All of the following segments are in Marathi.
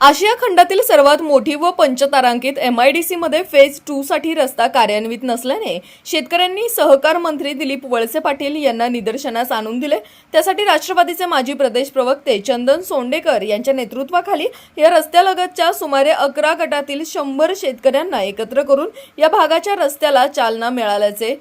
आशिया खंडातील सर्वात मोठी व पंचतारांकित एम आय डी सीमध्ये फेज टू साठी रस्ता कार्यान्वित नसल्याने शेतकऱ्यांनी सहकार मंत्री दिलीप वळसे पाटील यांना निदर्शनास आणून दिले. त्यासाठी राष्ट्रवादीचे माजी प्रदेश प्रवक्ते चंदन सोंडेकर यांच्या नेतृत्वाखाली या रस्त्यालगतच्या सुमारे अकरा गटातील शंभर शेतकऱ्यांना एकत्र करून या भागाच्या रस्त्याला चालना मिळाल्याचे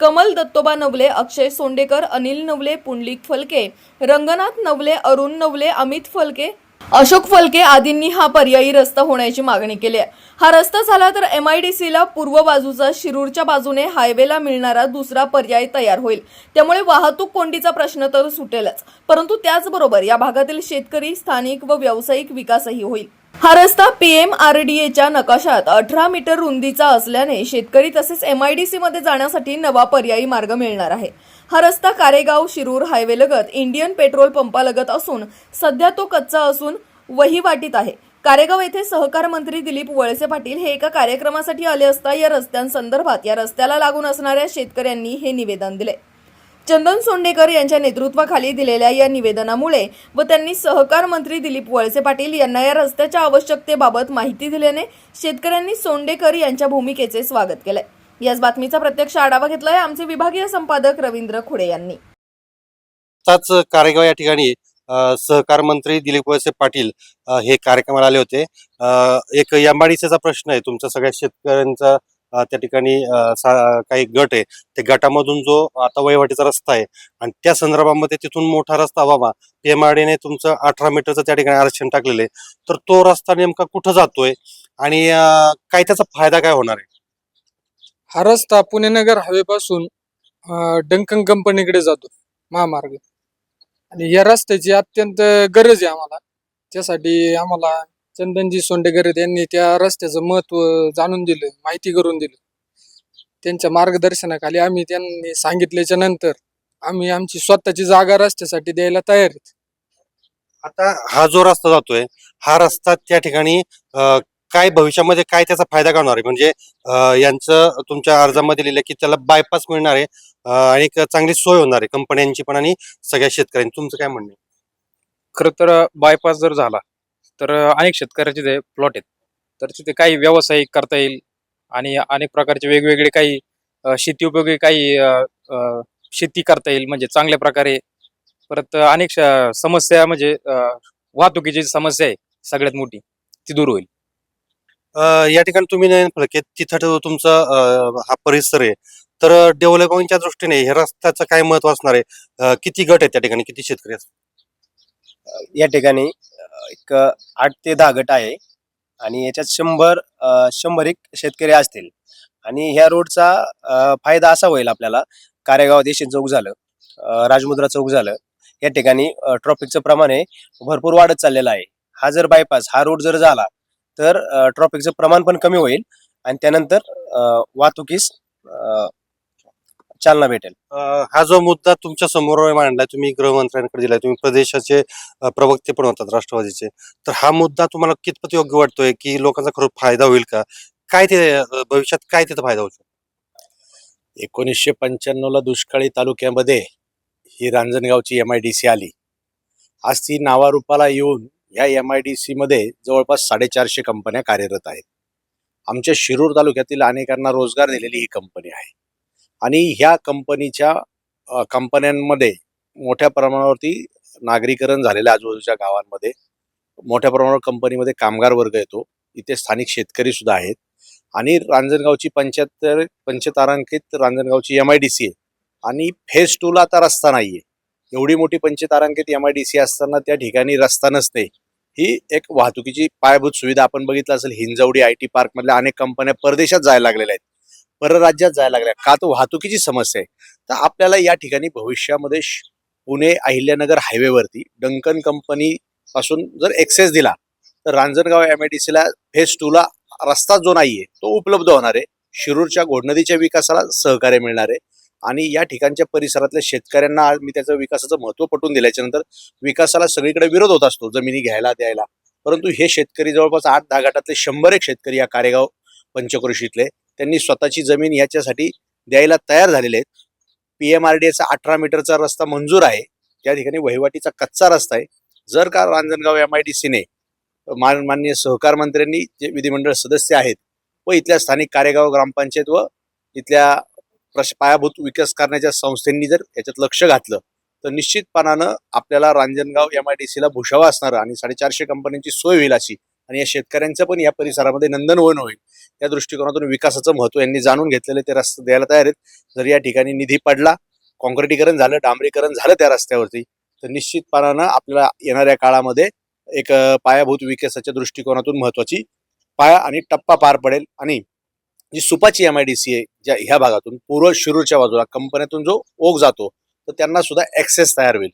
कमल दत्तोबा नवले अक्षय सोंडेकर अनिल नवले पुंडलिक फलके रंगनाथ नवले अरुण नवले अमित फलके अशोक फलके आदींनी हा पर्यायी रस्ता होण्याची मागणी केली आहे. हा रस्ता झाला तर एम आय डी सीला पूर्व बाजूचा शिरूरच्या बाजूने हायवेला मिळणारा दुसरा पर्याय तयार होईल. त्यामुळे वाहतूक कोंडीचा प्रश्न तर सुटेलच. परंतु त्याचबरोबर या भागातील शेतकरी स्थानिक व व्यावसायिक विकासही होईल. हा रस्ता पीएमआरडीएच्या नकाशात. अठरा मीटर रुंदीचा असल्याने शेतकरी तसेच एममध्ये जाण्यासाठी नवा पर्यायी मार्ग मिळणार आहे. हा रस्ता कारेगाव शिरूर हायवे लगत इंडियन पेट्रोल पंपालगत असून सध्या तो कच्चा असून वहिवाटीत आहे. कारेगाव येथे सहकार मंत्री दिलीप वळसे पाटील हे एका कार्यक्रमासाठी आले असता या रस्त्यांसंदर्भात या रस्त्याला लागून असणाऱ्या शेतकऱ्यांनी हे निवेदन दिले. चंदन सोंडेकर यांच्या नेतृत्वाखाली दिलेल्या या निवेदनामुळे व त्यांनी सहकार मंत्री दिलीप वळसे पाटील यांना या रस्त्याच्या आवश्यकतेबाबत माहिती दिल्याने शेतकऱ्यांनी सोंडेकर यांच्या भूमिकेचे स्वागत केलंय. याच बातमीचा प्रत्यक्ष आढावा घेतलाय आमचे विभागीय संपादक रवींद्र खुडे यांनी. आताच कारेगाव या ठिकाणी सहकार मंत्री दिलीप वळसे पाटील हे कार्यक्रमाला आले होते. एक एमआयडीसीचा प्रश्न आहे. तुमच्या सगळ्या शेतकऱ्यांचा त्या ठिकाणी काही गट आहे. त्या गटामधून जो आता वहिवाटीचा रस्ता आहे आणि त्या संदर्भामध्ये तिथून मोठा रस्ता व्हावा. एमआयडीने तुमचं अठरा मीटरचं त्या ठिकाणी आरक्षण टाकलेलं आहे. तर तो रस्ता नेमका कुठं जातोय आणि काय त्याचा फायदा काय होणार आहे? हा रस्ता पुणे नगर हवेपासून डंकन कंपनीकडे जातो महामार्ग. आणि या रस्त्याची अत्यंत गरज आहे आम्हाला. त्यासाठी आम्हाला चंदनजी सोंडेकर यांनी त्या रस्त्याचं महत्त्व जाणून दिलं माहिती करून दिली. त्यांच्या मार्गदर्शनाखाली आम्ही त्यांनी सांगितल्याच्या नंतर आम्ही आमची स्वतःची जागा रस्त्यासाठी द्यायला तयार आहेत. आता हा जो रस्ता जातोय हा रस्ता त्या ठिकाणी अ, काय भविष्यामध्ये काय त्याचा फायदा का होणार आहे? म्हणजे अ, यांचं तुमच्या अर्जामध्ये लिहिलं की त्याला बायपास मिळणार आहे अ, आणि एक चांगली सोय होणार आहे कंपन्यांची पण आणि सगळ्या शेतकऱ्यांची. तुमचं काय म्हणणं आहे? खरं तर बायपास जर झाला तर अनेक शेतकऱ्याचे ते प्लॉट आहेत तर तिथे काही व्यावसायिक करता येईल आणि अनेक प्रकारचे वेगवेगळे काही शेती उपयोगी काही शेती करता येईल म्हणजे चांगल्या प्रकारे. परत अनेक समस्या म्हणजे वाहतुकीची जी समस्या आहे सगळ्यात मोठी ती दूर होईल. या ठिकाणी तुम्ही नयन तिथं तुमचा हा परिसर आहे तर डेव्हलपमेंटच्या दृष्टीने हे रस्त्याचं काय महत्त्व असणार आहे? किती गट आहेत त्या ठिकाणी? किती शेतकरी असतात? या ठिकाणी एक आठ ते दहा गट आहे. आणि याच्यात शंभर शंभर एक शेतकरी असतील. आणि ह्या रोडचा फायदा असा होईल आपल्याला. कारेगाव देशी चौक झालं राजमुद्रा चौक झालं. या ठिकाणी ट्रॉफिकचं प्रमाण हे भरपूर वाढत चाललेलं आहे. हा जर बायपास हा रोड जर झाला तर ट्रॉफिकचं प्रमाण पण कमी होईल. आणि त्यानंतर वाहतुकीस चालना भेटेल. हा जो मुद्दा तुमच्यासमोर मांडलाय तुम्ही गृहमंत्र्यांकडे दिलाय तुम्ही प्रदेशाचे प्रवक्ते पण होतात राष्ट्रवादीचे. तर हा मुद्दा तुम्हाला कितपत योग्य वाटतोय की लोकांचा खरंच फायदा होईल का? काय ते भविष्यात काय त्याचा फायदा होऊ शकतो एकोणीसशे पंच्याण्णवला दुष्काळी तालुक्यामध्ये ही रांजणगावची एम आय डी सी आली. आज ती नावारूपाला येऊन ह्या एम आय डी सीमध्ये जवळपास साडेचारशे कंपन्या कार्यरत आहेत. आमच्या शिरूर तालुक्यातील अनेकांना रोजगार दिलेली ही कंपनी आहे. आणि ह्या कंपनीच्या कंपन्यांमध्ये मोठ्या प्रमाणावरती नागरीकरण झालेल्या आजूबाजूच्या गावांमध्ये. मोठ्या प्रमाणावर कंपनीमध्ये कामगार वर्ग येतो. इथे स्थानिक शेतकरी सुद्धा आहेत. आणि रांजणगावची पंच्याहत्तर पंचतारांकित रांजणगावची एम आय डी सी आहे. आणि फेज टूला आता रस्ता नाहीये. एवढी मोठी पंचतारांकित एम आय डी सी असताना त्या ठिकाणी रस्ता नसते. ही एक वाहतुकीची पायाभूत सुविधा आपण बघितलं असेल हिंजवडी आय टी पार्क मधल्या अनेक कंपन्या परदेशात जायला लागलेल्या आहेत. परराज्यात जायला लागल्या. का तर वाहतुकीची समस्या आहे? तर आपल्याला या ठिकाणी भविष्यामध्ये पुणे अहिल्यानगर हायवेवरती डंकन कंपनी पासून जर एक्सेस दिला तर रांजणगाव एम आय डी सीला फेज टूला रस्ता जो नाहीये तो उपलब्ध होणार आहे. शिरूरच्या घोडनदीच्या विकासाला सहकार्य मिळणार आहे. आणि या ठिकाणच्या परिसरातल्या शेतकऱ्यांना आज मी त्याचं विकासाचं महत्त्व पटवून दिल्याच्या नंतर विकासाला सगळीकडे विरोध होत असतो जमिनी घ्यायला द्यायला. परंतु हे शेतकरी जवळपास आठ दहा गटातले शंभर एक शेतकरी या कारेगाव पंचक्रोशीतले. त्यांनी स्वतःची जमीन याच्यासाठी द्यायला तयार झालेले आहेत. पी एम आर डी एचा अठरा मीटरचा रस्ता मंजूर आहे. त्या ठिकाणी वहिवाटीचा कच्चा रस्ता आहे. जर का रांजणगाव एम आय डी सीने मान माननीय सहकार मंत्र्यांनी जे विधिमंडळ सदस्य आहेत व इथल्या स्थानिक कारेगाव ग्रामपंचायत व इथल्या प्रश पायाभूत विकास करण्याच्या संस्थांनी जर याच्यात लक्ष घातलं तर निश्चितपणानं आपल्याला रांजणगाव एम आय डी सीला भुषावा असणारं आणि साडेचारशे कंपन्यांची सोय होईल अशी आणि या शेतकऱ्यांचं पण या परिसरामध्ये नंदनवन होईल. त्या दृष्टिकोनातून विकासाचं महत्त्व यांनी जाणून घेतलेलं ते रस्ते द्यायला तयार आहेत. जर या ठिकाणी निधी पडला काँक्रिटीकरण झालं डांबरीकरण झालं त्या रस्त्यावरती तर निश्चितपणानं आपल्याला येणाऱ्या काळामध्ये एक पायाभूत विकासाच्या दृष्टिकोनातून महत्वाची पाया आणि टप्पा पार पडेल आणि जी सुपाची एम आय डी सी आहे ज्या ह्या भागातून पूर्व शिरूरच्या बाजूला कंपन्यातून जो ओघ जातो तर त्यांना सुद्धा ऍक्सेस तयार होईल.